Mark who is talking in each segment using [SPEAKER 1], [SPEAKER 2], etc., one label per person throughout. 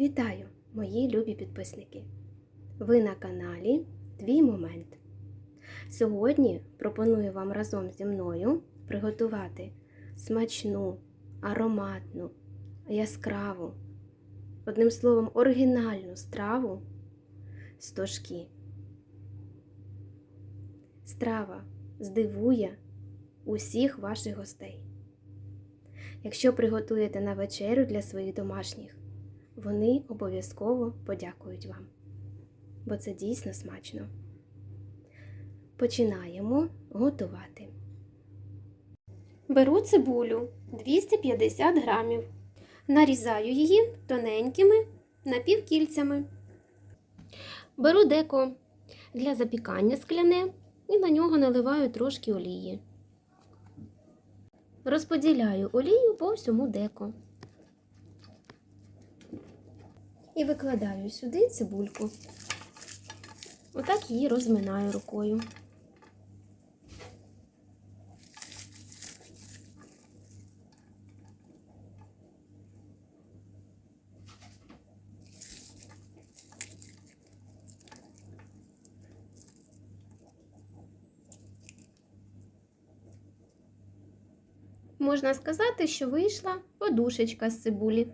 [SPEAKER 1] Вітаю, мої любі підписники! Ви на каналі Твій Момент. Сьогодні пропоную вам разом зі мною приготувати смачну, ароматну, яскраву, одним словом, оригінальну страву з. Страва здивує усіх ваших гостей. Якщо приготуєте на вечерю для своїх домашніх, вони обов'язково подякують вам, бо це дійсно смачно. Починаємо готувати. Беру цибулю 250 грамів. Нарізаю її тоненькими напівкільцями. Беру деко для запікання скляне і на нього наливаю трошки олії. Розподіляю олію по всьому деко. І викладаю сюди цибульку. Отак її розминаю рукою. Можна сказати, що вийшла подушечка з цибулі.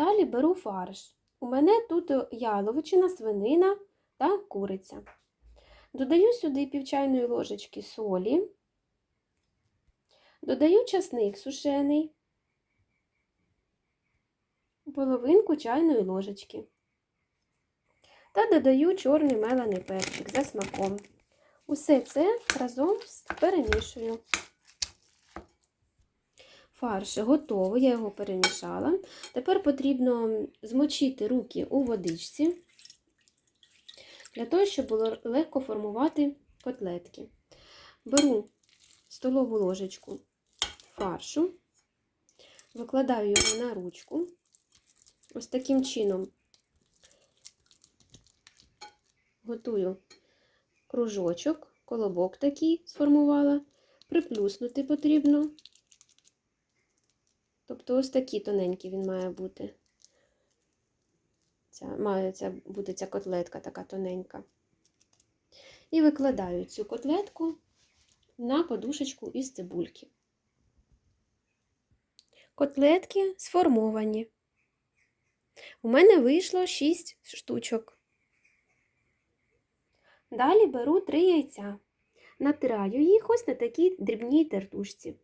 [SPEAKER 1] Далі беру фарш. У мене тут яловичина, свинина та куриця. Додаю сюди пів чайної ложечки солі, додаю часник сушений, половинку чайної ложечки та додаю чорний мелений перчик за смаком. Усе це разом перемішую. Фарш готовий, я його перемішала. Тепер потрібно змочити руки у водичці, для того, щоб було легко формувати котлетки. Беру столову ложечку фаршу, викладаю його на ручку. Ось таким чином готую кружочок, колобок такий сформувала, приплюснути потрібно. Тобто ось такий тоненький він має бути. Ця, має ця, бути ця котлетка така тоненька. І викладаю цю котлетку на подушечку із цибульки. Котлетки сформовані. У мене вийшло 6 штучок. Далі беру 3 яйця. Натираю їх ось на такій дрібній тертушці.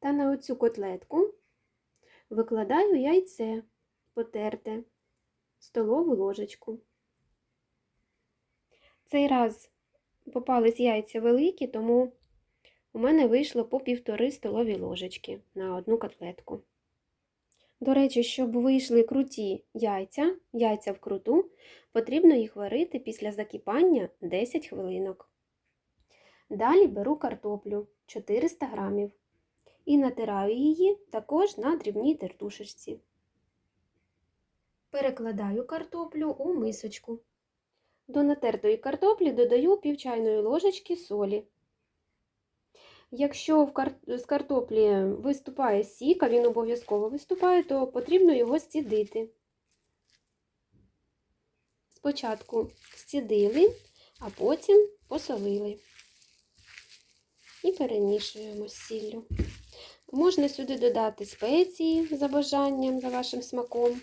[SPEAKER 1] Та на оцю котлетку викладаю яйце потерте, столову ложечку. Цей раз попались яйця великі, тому у мене вийшло по півтори столові ложечки на одну котлетку. До речі, щоб вийшли круті яйця, яйця вкруту, потрібно їх варити після закипання 10 хвилинок. Далі беру картоплю 400 грамів і натираю її також на дрібній тертушечці. Перекладаю картоплю у мисочку. До натертої картоплі додаю пів чайної ложечки солі. Якщо з картоплі виступає сік, а він обов'язково виступає, то потрібно його зцідити. Спочатку зцідили, а потім посолили. І перемішуємо з сіллю. Можна сюди додати спеції за бажанням, за вашим смаком.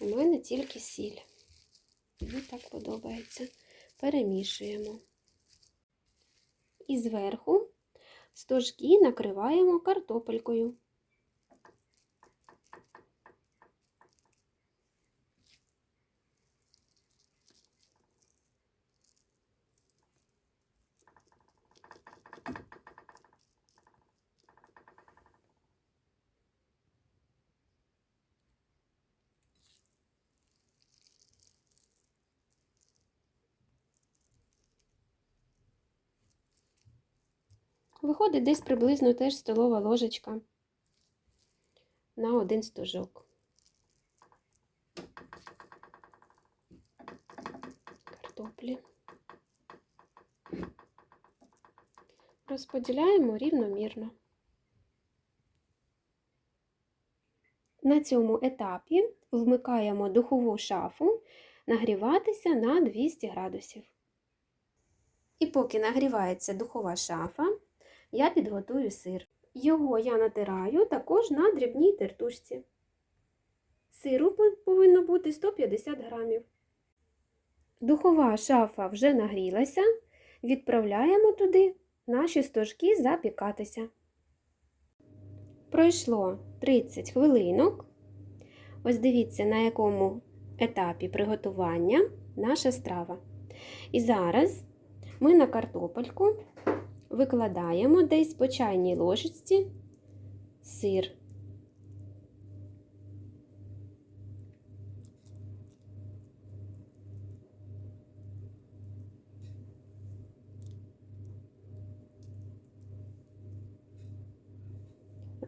[SPEAKER 1] У мене тільки сіль. Мені так подобається. Перемішуємо. І зверху стожки накриваємо картопелькою. Виходить десь приблизно теж столова ложечка на один стожок. Картоплі. Розподіляємо рівномірно. На цьому етапі вмикаємо духову шафу нагріватися на 200 градусів. І поки нагрівається духова шафа, я підготую сир. Його я натираю також на дрібній тертушці. Сиру повинно бути 150 грамів. Духова шафа вже нагрілася, відправляємо туди наші стожки запікатися. Пройшло 30 хвилинок. Ось дивіться, на якому етапі приготування наша страва. І зараз ми на картопельку викладаємо десь по чайній ложечці сир.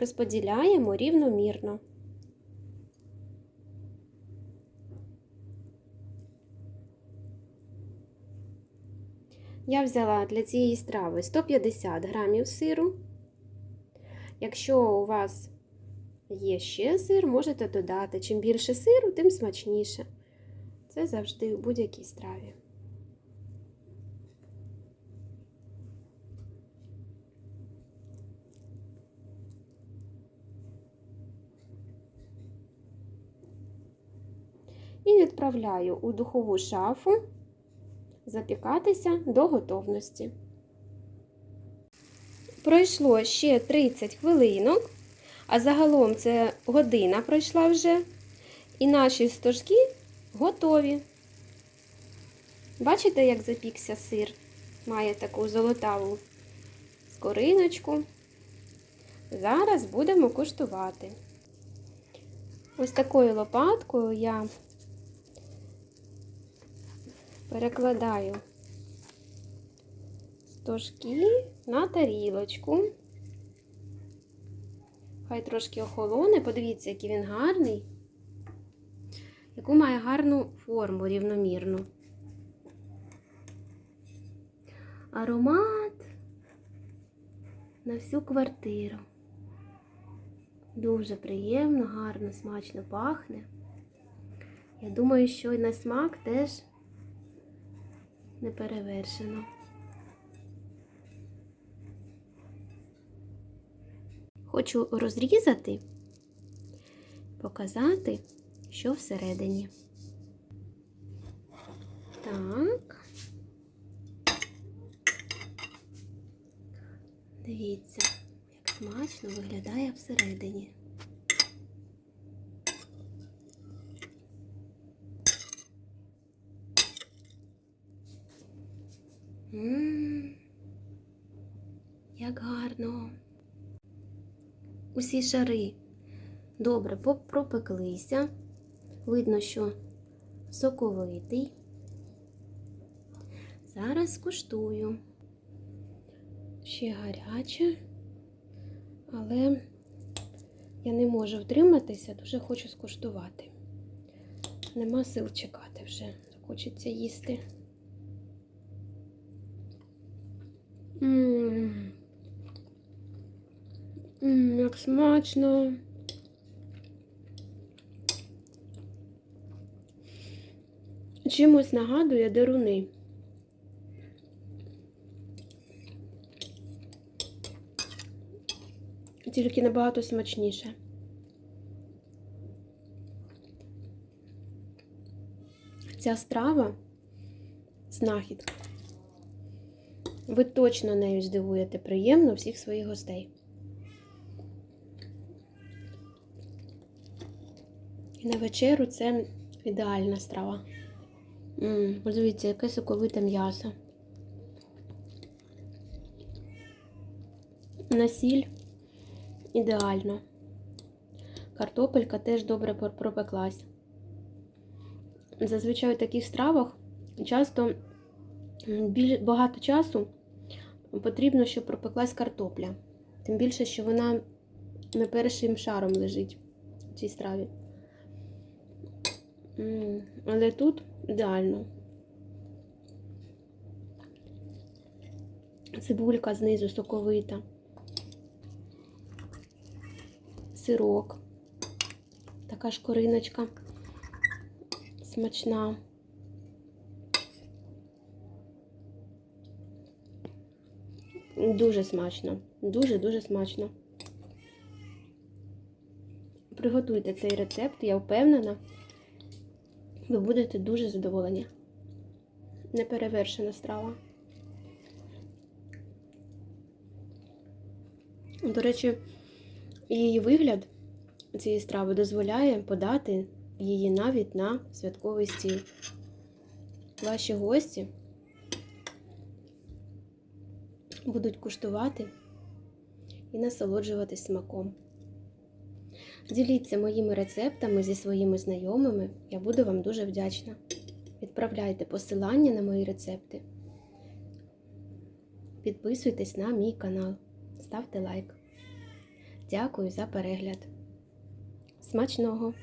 [SPEAKER 1] Розподіляємо рівномірно. Я взяла для цієї страви 150 грамів сиру. Якщо у вас є ще сир, можете додати. Чим більше сиру, тим смачніше. Це завжди у будь-якій страві. І відправляю у духову шафу запікатися до готовності. Пройшло ще 30 хвилинок, а загалом це година пройшла вже, і наші стожки готові. Бачите, як запікся сир? Має таку золотаву скориночку. Зараз будемо куштувати. Ось такою лопаткою я перекладаю стожки на тарілочку. Хай трошки охолоне, подивіться, який він гарний, яку має гарну форму рівномірну. Аромат на всю квартиру. Дуже приємно, гарно, смачно пахне. Я думаю, що і на смак теж не перевершено. Хочу розрізати, показати, що всередині. Так. Дивіться, як смачно виглядає всередині. Ммм, як гарно. Усі шари добре пропеклися. Видно, що соковитий. Зараз скуштую. Ще гаряче, але я не можу втриматися, дуже хочу скуштувати. Нема сил чекати вже, хочеться їсти. Ммм. Як смачно. Чимось нагадує деруни. Тільки набагато смачніше. Ця страва знахідка. Ви точно нею здивуєте приємно всіх своїх гостей. І на вечеру це ідеальна страва. Ммм, подивіться, яке соковите м'ясо. На сіль ідеально. Картопелька теж добре пропеклась. Зазвичай у таких стравах часто багато часу потрібно, щоб пропеклась картопля. Тим більше, що вона не першим шаром лежить в цій страві. Але тут ідеально. Цибулька знизу соковита, сирок. Така шкориночка смачна. Дуже смачно. Дуже-дуже смачно. Приготуйте цей рецепт, я впевнена, ви будете дуже задоволені. Неперевершена страва. До речі, її вигляд цієї страви дозволяє подати її навіть на святковий стіл. Ваші гості будуть куштувати і насолоджуватись смаком. Діліться моїми рецептами зі своїми знайомими, я буду вам дуже вдячна. Відправляйте посилання на мої рецепти. Підписуйтесь на мій канал, ставте лайк. Дякую за перегляд. Смачного!